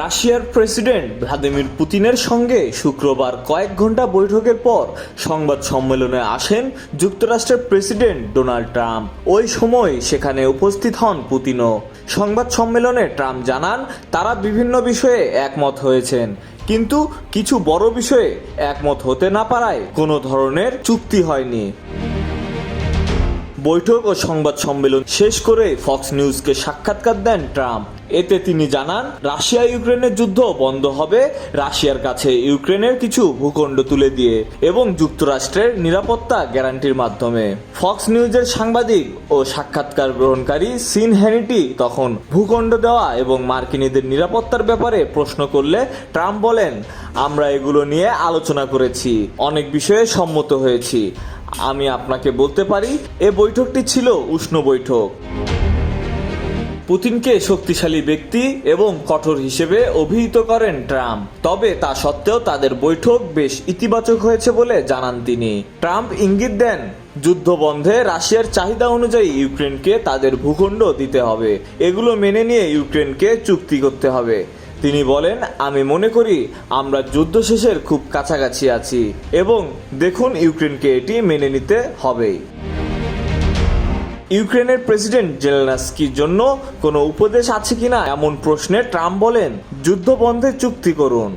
রাশিয়ার president Vladimir পুতিনের সঙ্গে শুক্রবার কয়েক ঘণ্টা বৈঠকের পর সংবাদ সম্মেলনে আসেন যুক্তরাষ্ট্রের প্রেসিডেন্ট ডোনাল্ড ট্রাম্প। ওই সময় সেখানে উপস্থিত হন পুতিনও। সংবাদ সম্মেলনে ট্রাম্প জানান, তারা বিভিন্ন বিষয়ে একমত হয়েছেন, কিন্তু কিছু বড় বিষয়ে একমত হতে না পারায় কোনো ধরনের চুক্তি হয়নি। বৈঠক ও সংবাদ সম্মেলন শেষ করে ফক্স নিউজকে সাক্ষাৎকার দেন ট্রাম্প। এতে তিনি জানান, রাশিয়া ইউক্রেনের যুদ্ধ বন্ধ হবে, রাশিয়ার কাছে ইউক্রেনের কিছু ভূখণ্ড তুলে দিয়ে এবং যুক্তরাষ্ট্রের নিরাপত্তা গ্যারান্টির মাধ্যমে। ফক্স নিউজের সাংবাদিক ও সাক্ষাৎকার গ্রহণকারী সিন হ্যানিটি তখন ভূখণ্ড দেওয়া এবং মার্কিনীদের নিরাপত্তার ব্যাপারে প্রশ্ন করলে ট্রাম্প বলেন, আমরা এগুলো নিয়ে আলোচনা করেছি, অনেক বিষয়ে সম্মত হয়েছি। আমি আপনাকে বলতে পারি, এ বৈঠকটি ছিল উষ্ণ বৈঠক। পুতিনকে শক্তিশালী ব্যক্তি এবং কঠোর হিসেবে অভিহিত করেন ট্রাম্প। তবে তা সত্ত্বেও তাদের বৈঠক বেশ ইতিবাচক হয়েছে বলে জানান তিনি। ট্রাম্প ইঙ্গিত দেন, যুদ্ধ বন্ধে রাশিয়ার চাহিদা অনুযায়ী ইউক্রেনকে তাদের ভূখণ্ড দিতে হবে। এগুলো মেনে নিয়ে ইউক্রেনকে চুক্তি করতে হবে। তিনি বলেন, আমি মনে করি আমরা যুদ্ধ শেষের খুব কাছাকাছি আছি এবং দেখুন ইউক্রেনকে এটি মেনে নিতে হবেই। ইউক্রেনের প্রেসিডেন্ট জেলেনাস্কির জন্য কোনো উপদেশ আছে কিনা? এমন প্রশ্নে ট্রাম্প বলেন যুদ্ধ বন্ধে চুক্তি করুন।